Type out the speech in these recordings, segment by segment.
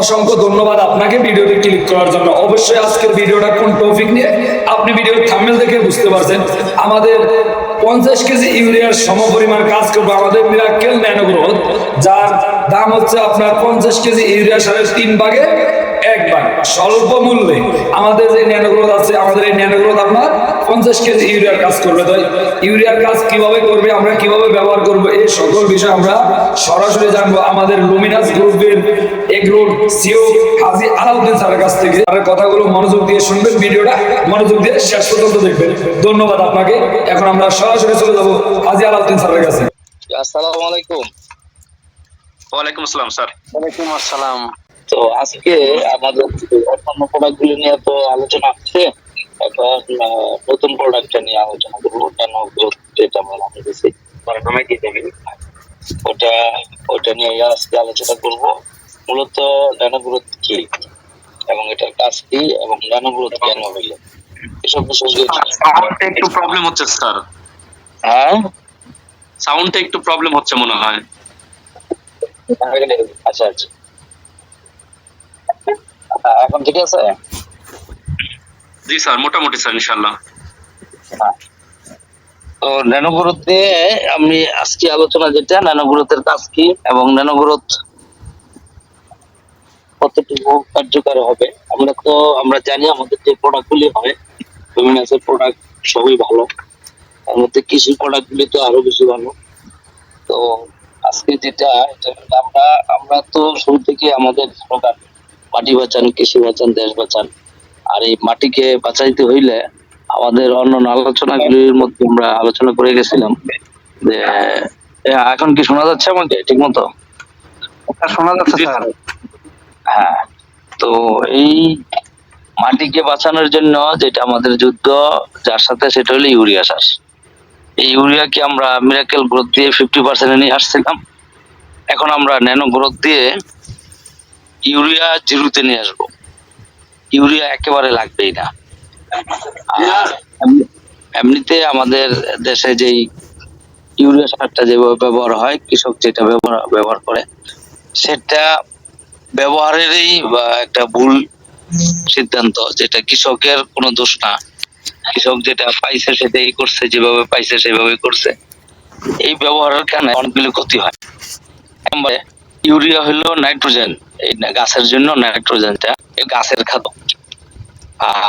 অসংখ্য ধন্যবাদ আপনাকে ভিডিওতে ক্লিক করার জন্য। অবশ্যই আজকের ভিডিওটা কোন টপিক নিয়ে? আপনি ভিডিওর থামেল দেখে বুঝতে পারছেন। আমাদের পঞ্চাশ কেজি ইউরিয়ার সমপরিমাণ কাজ করব আমাদের মিরাক্কেল ন্যানোগ্রহ, যার দাম হচ্ছে আপনার পঞ্চাশ কেজি ইউরিয়া সারের তিন ভাগে এক ভাগ স্বল্প মূল্যে। আমাদের যে ন্যানোগ্রোথ আছে আমাদের এই ন্যানোগ্রোথ আপনার পঞ্চাশ কেজি ইউরিয়ার কাজ করবে। তো ইউরিয়ার কাজ কীভাবে করবে আমরা কীভাবে ব্যবহার করব এই সকল বিষয় আমরা সরাসরি জানব আমাদের লুমিনাস গ্রুপের এগ্রোর সিও হাজি আলাউদ্দিন স্যারের কাছ থেকে। তার কথাগুলো মনোযোগ দিয়ে শুনবেন ভিডিওটা মনোযোগ দিয়ে শেষ পর্যন্ত দেখবেন। ধন্যবাদ আপনাকে। এখন আমরা সরাসরি চলে যাব হাজি আলাউদ্দিন স্যারের কাছে। আসসালামু আলাইকুম। ওয়ালাইকুম আসসালাম স্যার। ওয়ালাইকুম আসসালাম। তো আজকে আমাদের অন্যান্য প্রোডাক্টগুলো নিয়ে তো আলোচনা হচ্ছে এখন নতুন প্রোডাক্টটা নিয়ে আলোচনা করব। ন্যানো গ্রোথ যেটা দিয়েছি নামে দিয়ে ওটা ওটা নিয়ে আজকে আলোচনা করব। মূলত ন্যানোগ্রোথ কি এবং এটার কাজ কি এবং ন্যানো কেন হইল এসব বিষয় সাউন্ডটা একটু প্রবলেম হচ্ছে স্যার। হ্যাঁ? সাউন্ডটা একটু প্রবলেম হচ্ছে মনে হয়। আচ্ছা আচ্ছা। এখন ঠিক আছে? জি স্যার মোটামুটি স্যার ইনশাল্লাহ তো ন্যানোগ্রোথ নিয়ে আমি আজকে আলোচনা যেটা ন্যানোগ্রোথের কাজ কি এবং ন্যানোগ্রোথ কতটুকু কার্যকর হবে? আমরা তো আমরা জানি আমাদের যে প্রোডাক্ট গুলি হয় লুমিনাসের প্রোডাক্ট সবই ভালো। তার মধ্যে কৃষি প্রোডাক্ট গুলি তো আরও বেশি ভালো। তো আজকে যেটা এটা আমরা আমরা তো শুরু থেকে আমাদের স্লোগান মাটি বাঁচান কৃষি বাঁচান দেশ বাঁচান। আর এই মাটিকে বাঁচাইতে হইলে আমাদের অন্যান্য আলোচনাগুলির মধ্যে আমরা আলোচনা করে গেছিলাম যে এখন কি শোনা যাচ্ছে আমাকে ঠিক মতো শোনা যাচ্ছে স্যার। হ্যাঁ তো এই মাটিকে বাঁচানোর জন্য যেটা আমাদের যুদ্ধ যার সাথে সেটা হলো ইউরিয়া চাষ। এই ইউরিয়াকে আমরা মিরাকেল গ্রোথ দিয়ে ফিফটি পার্সেন্ট নিয়ে আসছিলাম। এখন আমরা ন্যানো গ্রোথ দিয়ে ইউরিয়া জিরোতে নিয়ে আসব। ইউরিয়া একেবারে লাগবেই না। এমনিতে আমাদের দেশে যেই ইউরিয়া সারটা যেভাবে ব্যবহার হয়, কৃষক যেটা ব্যবহার ব্যবহার করে, সেটা ব্যবহারেরই বা একটা ভুল সিদ্ধান্ত, যেটা কৃষকের কোনো দোষ না। কৃষক যেটা পাইছে সেটাই করছে, যেভাবে পাইছে সেভাবে করছে। এই ব্যবহারের কারণে অনেকগুলো ক্ষতি হয়। ইউরিয়া হলো নাইট্রোজেন। গাছের জন্য নাইট্রোজেনটা গাছের খাদ্য।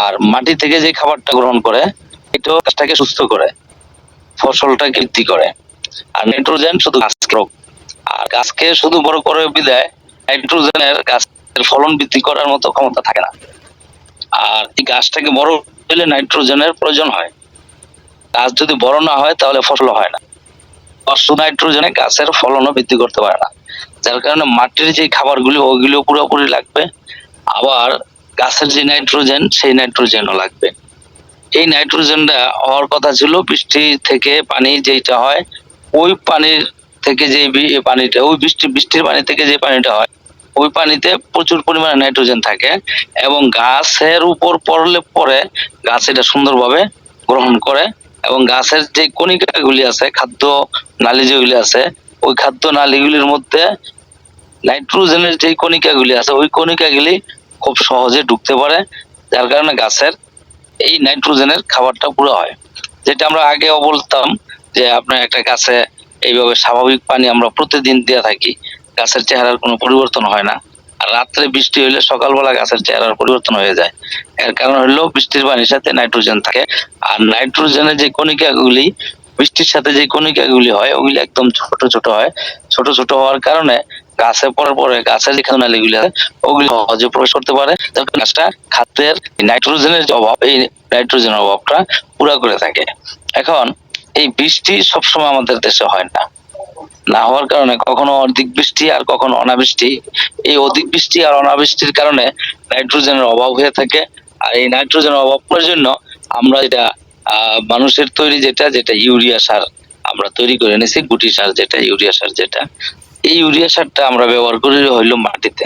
আর মাটি থেকে যে খাবারটা গ্রহণ করে, এটাও গাছটাকে সুস্থ করে ফসলটা বৃদ্ধি করে। আর নাইট্রোজেন শুধু গাছ রোগ, আর গাছকে শুধু বড় করে বিদায়, নাইট্রোজেনের গাছের ফলন বৃদ্ধি করার মতো ক্ষমতা থাকে না। আর এই গাছটাকে বড় হলে নাইট্রোজেনের প্রয়োজন হয়। গাছ যদি বড় না হয়, তাহলে ফসল হয় না। অশ্ব নাইট্রোজেনে গাছের ফলনও বৃদ্ধি করতে পারে না। যার কারণে মাটির যে খাবারগুলি ওইগুলো পুরোপুরি লাগবে। আবার গাছের যে নাইট্রোজেন, সেই নাইট্রোজেনও লাগবে। এই নাইট্রোজেনটা হওয়ার কথা ছিল বৃষ্টি থেকে পানি যেটা হয়, ওই পানির থেকে যে পানিটা, ওই বৃষ্টি, বৃষ্টির পানি থেকে যে পানিটা হয়, ওই পানিতে প্রচুর পরিমাণে নাইট্রোজেন থাকে এবং গাছের উপর পড়লে পরে গাছ এটা সুন্দরভাবে গ্রহণ করে এবং গাছের যে কণিকাগুলি আছে, খাদ্য নালী যেগুলি আছে ওই খাদ্য নালীগুলির মধ্যে নাইট্রোজেনের যে কণিকাগুলি আছে, ওই কণিকাগুলি খুব সহজে ঢুকতে পারে। যার কারণে গাছের এই নাইট্রোজেনের খাবারটা পুরো হয়। যেটা আমরা আগেও বলতাম যে আপনার একটা গাছে এইভাবে স্বাভাবিক পানি আমরা প্রতিদিন দিয়ে থাকি, গাছের চেহারার কোনো পরিবর্তন হয় না। আর রাত্রে বৃষ্টি হলে সকালবেলা গাছের চেহারার পরিবর্তন হয়ে যায়। এর কারণ হলো বৃষ্টির পানির সাথে নাইট্রোজেন থাকে। আর নাইট্রোজেনের যে কণিকাগুলি বৃষ্টির সাথে যে কণিকাগুলি হয়, ওগুলি একদম ছোট ছোট হয়। ছোট ছোট হওয়ার কারণে গাছে পরে পরে গাছের যে খাদ্যনালীগুলি আছে, ওগুলি সহজে প্রবেশ করতে পারে। গাছটা খাদ্যের নাইট্রোজেনের অভাব, এই নাইট্রোজেনের অভাবটা পুরা করে থাকে। এখন এই বৃষ্টি সবসময় আমাদের দেশে হয় না। না হওয়ার কারণে কখনো অধিক বৃষ্টি আর কখনো অনাবৃষ্টি। এই অধিক বৃষ্টি আর অনাবৃষ্টির কারণে নাইট্রোজেনের অভাব হয়ে থাকে। আর এই নাইট্রোজেনের অভাবের জন্য আমরা এটা মানুষের তৈরি যেটা যেটা ইউরিয়া সার আমরা তৈরি করে নিয়েছি গুটি সার যেটা, ইউরিয়া সার যেটা। এই ইউরিয়া সারটা আমরা ব্যবহার করি হইল মাটিতে।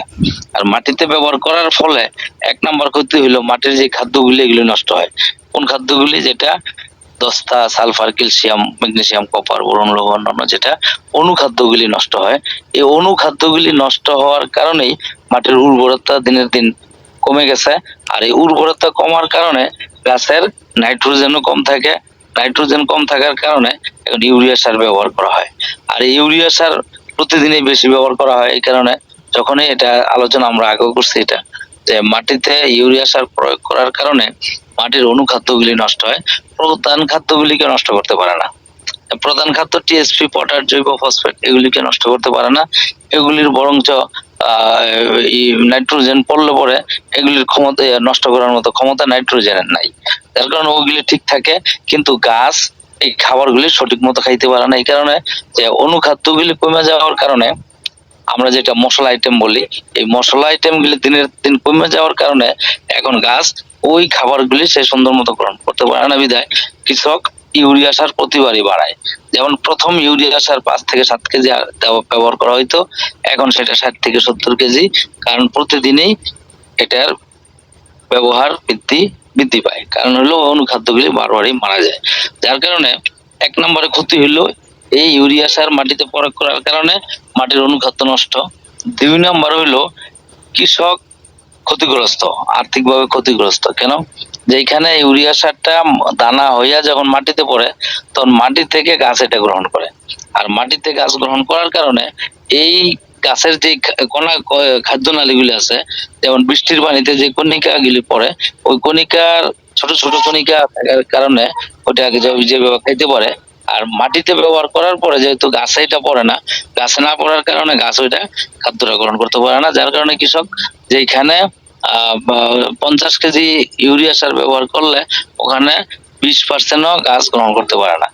আর মাটিতে ব্যবহার করার ফলে এক নাম্বার ক্ষতি হইল মাটির যে খাদ্যগুলি, এগুলি নষ্ট হয়। কোন খাদ্যগুলি? যেটা দস্তা, sulphur, calcium, magnesium, copper, boron, লৌহ, অন্যান্য যেটা অনুখাদ্যগুলি নষ্ট হয়। এই অনুখাদ্যগুলি নষ্ট হওয়ার কারণেই মাটির উর্বরতা দিনের দিন কমে গেছে। আর এই উর্বরতা কমার কারণে গাছের নাইট্রোজেনও কম থাকে। নাইট্রোজেন কম থাকার কারণে এখন ইউরিয়া সার ব্যবহার করা হয়। আর ইউরিয়া সার প্রতিদিনই বেশি ব্যবহার করা হয়, এই কারণে যখনই এটা আলোচনা আমরা আগেও করছি এটা, যে মাটিতে ইউরিয়া সার প্রয়োগ করার কারণে মাটির অনুখাদ্যগুলি নষ্ট হয়, প্রধান খাদ্যগুলিকে নষ্ট করতে পারে না। প্রধান খাদ্য টিএসপি পটাশ জৈব ফসফেট এগুলিকে নষ্ট করতে পারে না। এগুলির বরঞ্চ নাইট্রোজেন পড়লে পরে এগুলির ক্ষমতা নষ্ট করার মতো ক্ষমতা নাইট্রোজেনের নাই। যার কারণে ওগুলি ঠিক থাকে, কিন্তু গাছ এই খাবারগুলি সঠিক মতো খাইতে পারে না। এই কারণে যে অনুখাদ্যগুলি কমে যাওয়ার কারণে আমরা যেটা মশলা আইটেম বলি, এই মশলা আইটেম গুলি দিনের দিন কমে যাওয়ার কারণে এখন গাছ ওই খাবারগুলি সে সুন্দর মতো গ্রহণ করতে পারে না। বিধায় কৃষক ইউরিয়া সার প্রতিবারই বাড়ায়। যেমন প্রথম ইউরিয়া সার পাঁচ থেকে সাত কেজি ব্যবহার করা হইতো, এখন সেটা ষাট থেকে সত্তর কেজি, কারণ প্রতিদিনই এটার ব্যবহার বৃদ্ধি বৃদ্ধি পায়। কারণ হলো অনুখাদ্যগুলি বারবারই মারা যায়। যার কারণে এক নম্বরে ক্ষতি হলো এই ইউরিয়া সার মাটিতে প্রয়োগ করার কারণে মাটির অনুখাদ্য নষ্ট। দুই নম্বর হইল কৃষক ক্ষতিগ্রস্ত, আর্থিকভাবে ক্ষতিগ্রস্ত। কেন? যেখানে ইউরিয়া সারটা দানা হইয়া যখন মাটিতে পড়ে, তখন মাটি থেকে গাছ এটা গ্রহণ করে। আর মাটিতে গাছ গ্রহণ করার কারণে এই গাছের যে কণা খাদ্য নালীগুলি আছে, যেমন বৃষ্টির পানিতে যে কণিকা গুলি পড়ে, ওই কণিকার, ছোট ছোট কণিকা থাকার কারণে ওটা যে- খাইতে পারে। আর মাটিতে ব্যবহার করার পরে যেহেতু গাছে এটা পড়ে না, গাছে না পড়ার কারণে গাছ ওইটা খাদ্যটা গ্রহণ করতে পারে না। যার কারণে কৃষক যেখানে পঞ্চাশ কেজি ইউরিয়া সার ব্যবহার করলে ওখানে বিশ পার্সেন্টও গাছ গ্রহণ করতে পারে না।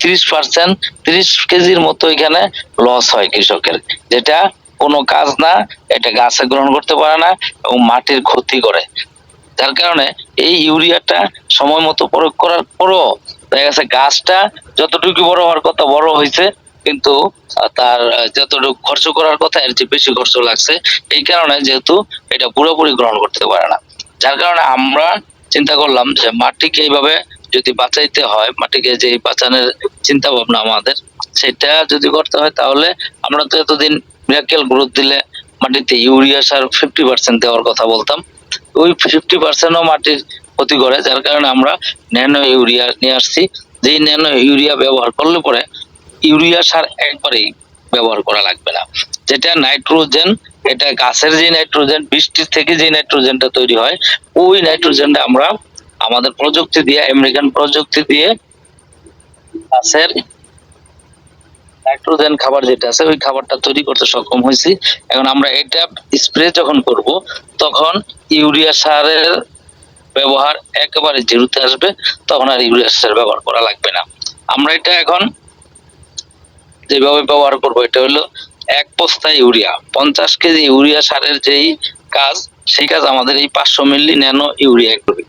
ত্রিশ পার্সেন্ট ত্রিশ কেজির মতো এখানে লস হয় কৃষকের, যেটা কোনো কাজ না, এটা গাছে গ্রহণ করতে পারে না এবং মাটির ক্ষতি করে। যার কারণে এই ইউরিয়াটা সময় মতো প্রয়োগ করার পরও দেখা গেছে গাছটা যতটুকু বড় হওয়ার কথা বড় হয়েছে কিন্তু তার যতটুকু খরচ করার কথা, এর চেয়ে বেশি খরচ লাগছে। এই কারণে যেহেতু এটা পুরোপুরি গ্রহণ করতে পারে না। যার কারণে আমরা চিন্তা করলাম যে মাটিকে এইভাবে যদি বাঁচাইতে হয়, মাটিকে যে বাঁচানোর চিন্তা ভাবনা আমাদের, সেটা যদি করতে হয়, তাহলে আমরা তো এতদিন মিরাকেল গ্রোথ দিলে মাটিতে ইউরিয়া সার ফিফটি পার্সেন্ট দেওয়ার কথা বলতাম। ওই ফিফটি পার্সেন্টও মাটির ক্ষতি করে, যার কারণে আমরা ন্যানো ইউরিয়া নিয়ে আসছি। যেই ন্যানো ইউরিয়া ব্যবহার করলে পরে ইউরিয়া সার একবারেই ব্যবহার করা লাগবে না। যেটা নাইট্রোজেন, এটা গাছের যে নাইট্রোজেন, বৃষ্টির থেকে যে নাইট্রোজেনটা তৈরি হয়, ওই নাইট্রোজেনটা আমরা আমাদের প্রযুক্তি দিয়ে, আমেরিকান প্রযুক্তি দিয়ে গাছের নাইট্রোজেন খাবার যেটা আছে, ওই খাবারটা তৈরি করতে সক্ষম হয়েছি। এখন আমরা এটা স্প্রে যখন করব, তখন ইউরিয়া সারের ব্যবহার একেবারে জিরোতে আসবে, তখন আর ইউরিয়া সার ব্যবহার করা লাগবে না। আমরা এটা এখন যেভাবে ব্যবহার করব, এটা হলো এক বস্তা ইউরিয়া। পঞ্চাশ কেজি ইউরিয়া সারের যেই কাজ, সেই কাজ আমাদের এই পাঁচশো মিলি ন্যানো ইউরিয়া করবে।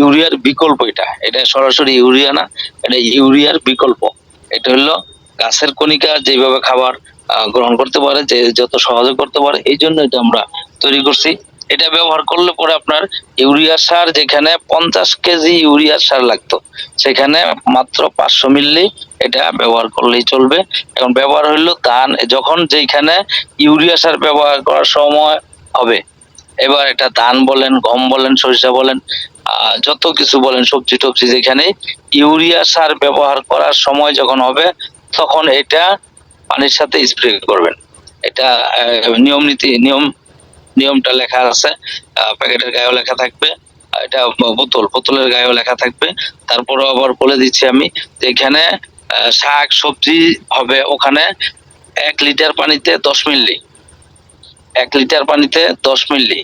ইউরিয়ার বিকল্প এটা। এটা সরাসরি ইউরিয়া না, এটা ইউরিয়ার বিকল্প। এটা হলো গাছের কণিকা যেভাবে খাবার গ্রহণ করতে পারে, যে যত সহজে করতে পারে, এই জন্য এটা আমরা তৈরি করছি। এটা ব্যবহার করলে পরে আপনার ইউরিয়া সার যেখানে পঞ্চাশ কেজি ইউরিয়া সার লাগতো, সেখানে মাত্র পাঁচশো মিলি এটা ব্যবহার করলেই চলবে। এখন ব্যবহার হইল ধান, যখন যেখানে ইউরিয়া সার ব্যবহার করার সময় হবে। এবার এটা ধান বলেন, গম বলেন, সরিষা বলেন যত কিছু বলেন, সবজি টবজি যেখানে ইউরিয়া সার ব্যবহার করার সময় যখন হবে, তখন এটা পানির সাথে স্প্রে করবেন। এটা নিয়ম নীতি, নিয়ম, নিয়মটা লেখা আছে প্যাকেটের গায়েও লেখা থাকবে এটা বোতল, বোতলের গায়েও লেখা থাকবে। তারপরে আবার বলে দিচ্ছি আমি যে এখানে শাক, সবজি হবে ওখানে এক লিটার পানিতে দশ মিলি। এক লিটার পানিতে দশ মিলি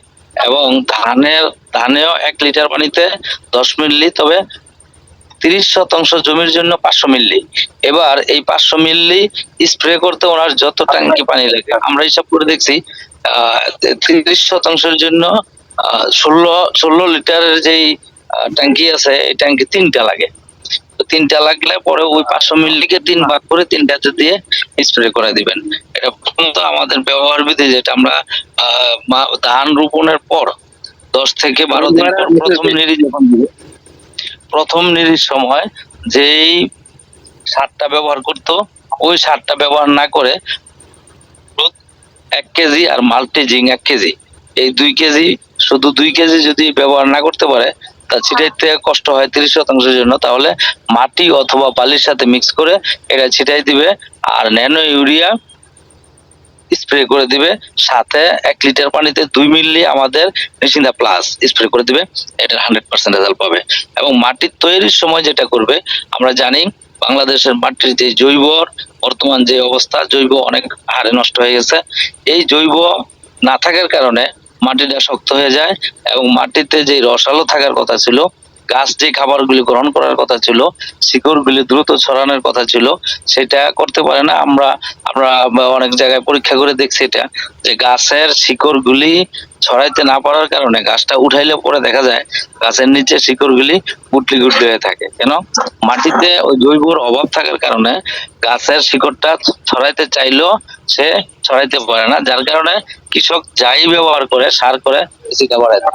এবং ধানের ধানেও এক লিটার পানিতে দশ মিলি, তবে তিরিশ শতাংশ জমির জন্য পাঁচশো মিলি। এবার এই পাঁচশো মিলি স্প্রে করতে ওনার যত ট্যাঙ্কি পানি লাগে, আমরা হিসাব করে দেখছি তিরিশ শতাংশের জন্য ষোলো ষোলো লিটারের যেই ট্যাঙ্কি আছে, এই ট্যাঙ্কি তিনটা লাগে। তিনটা লাগলে পরে ওই পাঁচশো মিলিকে তিন ভাগ করে তিনটাতে দিয়ে স্প্রে করে দিবেন। এটা প্রথমত আমাদের ব্যবহার বিধি যেটা আমরা ধান রোপণের পর দশ থেকে বারো দিন পর প্রথম নিরি যখন প্রথম নিরির সময় যেই সারটা ব্যবহার করতো ওই সারটা ব্যবহার না করে এক কেজি আর মাল্টি জিঙ্ক এক কেজি। এই দুই কেজি শুধু দুই কেজি যদি ব্যবহার না করতে পারে তা ছিটাইতে কষ্ট হয় তিরিশ শতাংশের জন্য, তাহলে মাটি অথবা বালির সাথে মিক্স করে এটা ছিটাই দিবে আর ন্যানো ইউরিয়া স্প্রে করে দিবে। সাথে এক লিটার পানিতে দুই মিলি আমাদের নিশিন্দা প্লাস স্প্রে করে দিবে এটা হান্ড্রেড পার্সেন্ট রেজাল্ট পাবে। এবং মাটির তৈরির সময় যেটা করবে, আমরা জানি বাংলাদেশের মাটির যে জৈব বর্তমান যে অবস্থা, জৈব অনেক হারে নষ্ট হয়ে গেছে। এই জৈব না থাকার কারণে মাটিটা শক্ত হয়ে যায় এবং মাটিতে যে রসালো থাকার কথা ছিল, গাছ যে খাবারগুলি গ্রহণ করার কথা ছিল, শিকড়গুলি দ্রুত ছড়ানোর কথা ছিল, সেটা করতে পারে না। আমরা আমরা অনেক জায়গায় পরীক্ষা করে দেখছি এটা, যে গাছের শিকড়গুলি ছড়াইতে না পারার কারণে গাছটা উঠাইলে পরে দেখা যায় গাছের নিচে শিকড়গুলি গুটলি গুটলি হয়ে থাকে। কেন? মাটিতে ওই জৈবর অভাব থাকার কারণে গাছের শিকড়টা ছড়াইতে চাইলেও সে ছড়াইতে পারে না, যার কারণে কৃষক যাই ব্যবহার করে সার করে বাড়ায় না।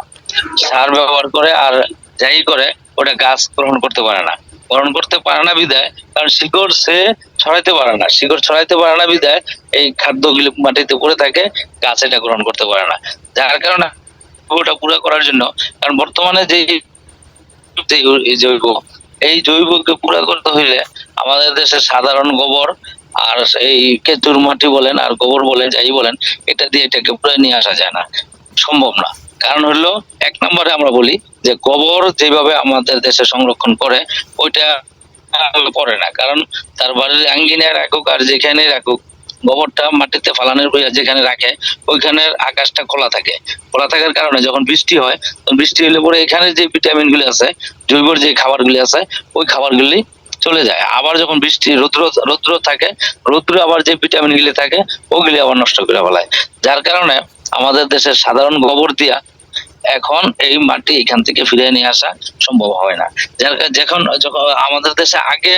সার ব্যবহার করে আর যাই করে ওটা গাছ গ্রহণ করতে পারে না। গ্রহণ করতে পারে না বিদায় কারণ শিকড় সে ছড়াইতে পারে না। শিকড় ছড়াইতে পারে না বিদায় এই খাদ্যগুলি মাটিতে পড়ে থাকে, গাছ এটা গ্রহণ করতে পারে না। যার কারণে ওটা পুরো করার জন্য, কারণ বর্তমানে যে জৈব, এই জৈবকে পুরা করতে হইলে আমাদের দেশে সাধারণ গোবর আর এই কেতুর মাটি বলেন আর গোবর বলেন, যাই বলেন, এটা দিয়ে এটাকে পুরো নিয়ে আসা যায় না। সম্ভব না। কারণ হলো, এক নম্বরে আমরা বলি যে গোবর যেভাবে আমাদের দেশে সংরক্ষণ করে, ওইটা করে না। কারণ তার বাড়ির আঙ্গিনায় রাখুক আর যেখানে রাখুক, গোবরটা মাটিতে ফালানোর যেখানে রাখে, ওইখানের আকাশটা খোলা থাকে। খোলা থাকার কারণে যখন বৃষ্টি হয়, তখন বৃষ্টি হলে পরে এখানে যে ভিটামিনগুলি আছে জৈবর যে খাবারগুলি আছে, ওই খাবারগুলি চলে যায়। আবার যখন বৃষ্টি, রৌদ্র রৌদ্র থাকে, রৌদ্র আবার যে ভিটামিন গুলি থাকে, ওগুলি আবার নষ্ট করে ফেলায়। যার কারণে আমাদের দেশের সাধারণ গোবর দিয়া এখন এই মাটি এখান থেকে ফিরিয়ে নিয়ে আসা সম্ভব হয় না। যার যখন যখন আমাদের দেশে আগে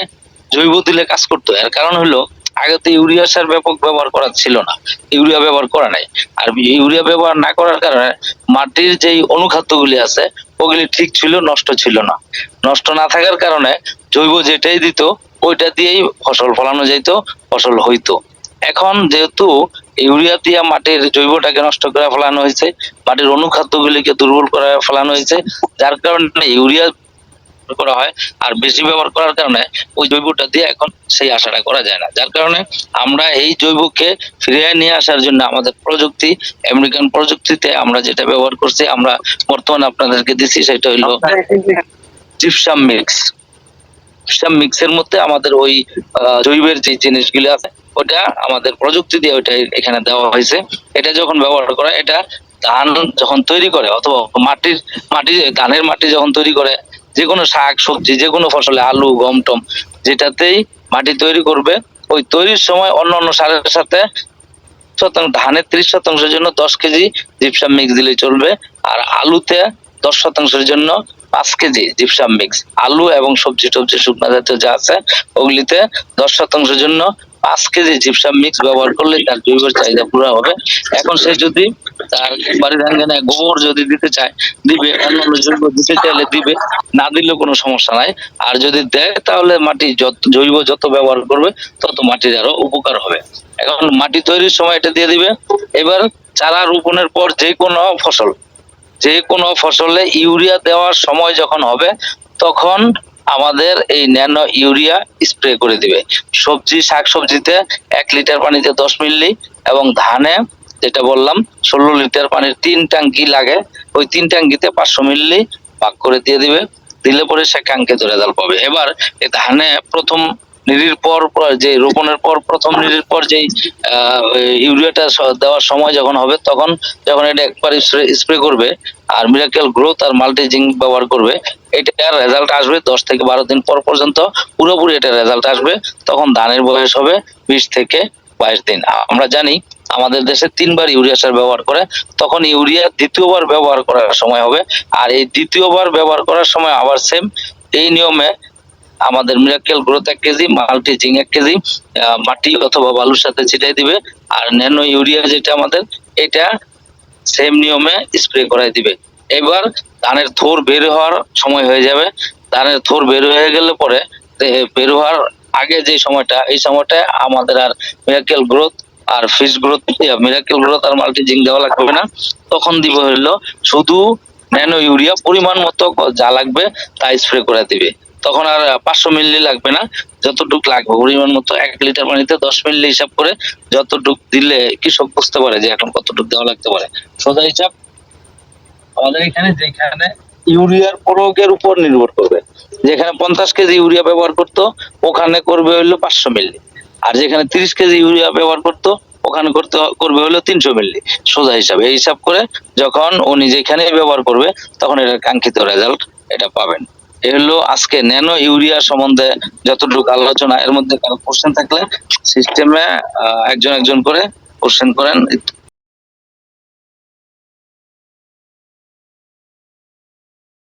জৈব দিলে কাজ করতো, এর কারণ হলো আগে তো ইউরিয়া সার ব্যাপক ব্যবহার করা ছিল না। ইউরিয়া ব্যবহার করা নাই। আর ইউরিয়া ব্যবহার না করার কারণে মাটির যেই অনুখাদ্যগুলি আছে, ওগুলি ঠিক ছিল, নষ্ট ছিল না। নষ্ট না থাকার কারণে জৈব যেটাই দিত ওইটা দিয়েই ফসল ফলানো যেত ফসল হইতো। এখন যেহেতু ইউরিয়া দিয়া মাটির জৈবটাকে নষ্ট করে ফেলানো হয়েছে মাটির অনুখাদ্যগুলিকে দুর্বল করে ফেলানো হয়েছে যার কারণে ইউরিয়া করা হয় আর বেশি ব্যবহার করার কারণে ওই জৈবটা দিয়ে এখন সেই আশাটা করা যায় না। যার কারণে আমরা এই জৈবকে ফিরিয়ে নিয়ে আসার জন্য আমাদের প্রযুক্তি আমেরিকান প্রযুক্তিতে আমরা যেটা ব্যবহার করছি আমরা বর্তমানে আপনাদেরকে দিচ্ছি সেটা হইল জিপসাম মিক্স। জিপসাম মিক্সের মধ্যে আমাদের ওই জৈবের যে জিনিসগুলো আছে, ওটা আমাদের প্রযুক্তি দিয়ে ওইটা এখানে দেওয়া হয়েছে। এটা যখন ব্যবহার করা, এটা ধান যখন তৈরি করে, অথবা মাটির, মাটি, ধানের মাটি যখন তৈরি করে যে কোনো শাক, সবজি যে কোনো ফসলে, আলু, গম, টম, যেটাতেই মাটি তৈরি করবে, ওই তৈরির সময় অন্য অন্য সারের সাথে শতাংশ, ধানের ত্রিশ শতাংশের জন্য দশ কেজি জিপসাম মিক্স দিলে চলবে, আর আলুতে দশ শতাংশের জন্য পাঁচ কেজি জিপসাম মিক্স আলু এবং সবজি টবজি শুকনা জাতীয় যা আছে, ওগুলিতে দশ শতাংশের জন্য পাঁচ কেজি জিপসাম মিক্স ব্যবহার করলে তার জৈবের চাহিদা পুরো হবে। এখন সে যদি তার বাড়ির আঙ্গনে গোবর যদি দিতে চায়, দিবে, অন্যান্য জৈব দিতে চাইলে দিবে, না দিলেও কোনো সমস্যা নাই। আর যদি দেয়, তাহলে মাটি যত, জৈব যত ব্যবহার করবে, তত মাটির আরও উপকার হবে। এখন মাটি তৈরির সময় এটা দিয়ে দিবে। এবার চারা রোপণের পর যে কোনো ফসল যে কোনো ফসলে ইউরিয়া দেওয়ার সময় যখন হবে, তখন আমাদের এই ন্যানো ইউরিয়া স্প্রে করে দিবে। সবজি শাক সবজিতে এক লিটার পানিতে দশ মিলি এবং ধানে যেটা বললাম, ষোলো লিটার পানির তিন ট্যাঙ্কি লাগে। ওই তিন ট্যাঙ্কিতে পাঁচশো মিলি ভাগ করে দিয়ে দিবে। দিলে পরে সে কাঙ্ক্ষিত রেজাল্ট পাবে। এবার ধানে প্রথম নিরির পর যে রোপণের পর প্রথম নিরির পর যেই ইউরিয়াটা দেওয়ার সময় যখন হবে, তখন যখন এটা একবার স্প্রে করবে আর মিরাকেল গ্রোথ আর মাল্টি জিঙ্ক ব্যবহার করবে এটার রেজাল্ট আসবে দশ থেকে বারো দিন পর পর্যন্ত। পুরোপুরি এটা রেজাল্ট আসবে, তখন ধানের বয়স হবে বিশ থেকে বাইশ দিন। আমরা জানি আমাদের দেশে তিনবার ইউরিয়া সার ব্যবহার করে, তখন ইউরিয়া দ্বিতীয়বার ব্যবহার করার সময় হবে। আর এই দ্বিতীয়বার ব্যবহার করার সময় আবার সেম এই নিয়মে আমাদের মিরাকেল গ্রোথ এক কেজি মাল্টি জিঙ্ক এক কেজি মাটি অথবা বালুর সাথে ছিটাই দিবে। আর ন্যানো ইউরিয়া যেটা আমাদের, এটা সেম নিয়মে স্প্রে করাই দিবে। এবার ধানের থোর বের হওয়ার সময় হয়ে যাবে। ধানের থোর বের হয়ে গেলে পরে বের হওয়ার আগে যে সময়টা, এই সময়টা আমাদের আর মিরাকেল গ্রোথ আর ফিশ গ্রোথ মিরাকেল গ্রোথ আর মাল্টি জিঙ্ক দেওয়া লাগবে না। তখন দিব হইল শুধু ন্যানো ইউরিয়া পরিমাণ মতো যা লাগবে তা স্প্রে করে দিবে। তখন আর পাঁচশো মিলি লাগবে না, যতটুক লাগবে। পরিমাণ মতো এক লিটার পানিতে দশ মিলি হিসাব করে যতটুক দিলে কৃষক বুঝতে পারে যে এখন কতটুক দেওয়া লাগতে পারে। সোজা হিসাব, আমাদের এখানে যেখানে ইউরিয়ার প্রয়োগের উপর নির্ভর করবে। যেখানে পঞ্চাশ কেজি ইউরিয়া ব্যবহার করতো, ওখানে করবে হইল পাঁচশো মিলি। আর যেখানে তিরিশ কেজি ইউরিয়া ব্যবহার করতো, ওখানে করতে করবে হলো তিনশো মিলি। সোজা হিসাবে, এই হিসাব করে যখন উনি যেখানে ব্যবহার করবে, তখন এটার কাঙ্ক্ষিত রেজাল্ট এটা পাবেন। হলো আজকে ন্যানো ইউরিয়া সম্বন্ধে যতটুকু আলোচনা, এর মধ্যে কোশ্চেন থাকলে সিস্টেমে একজন একজন করে কোশ্চেন করেন।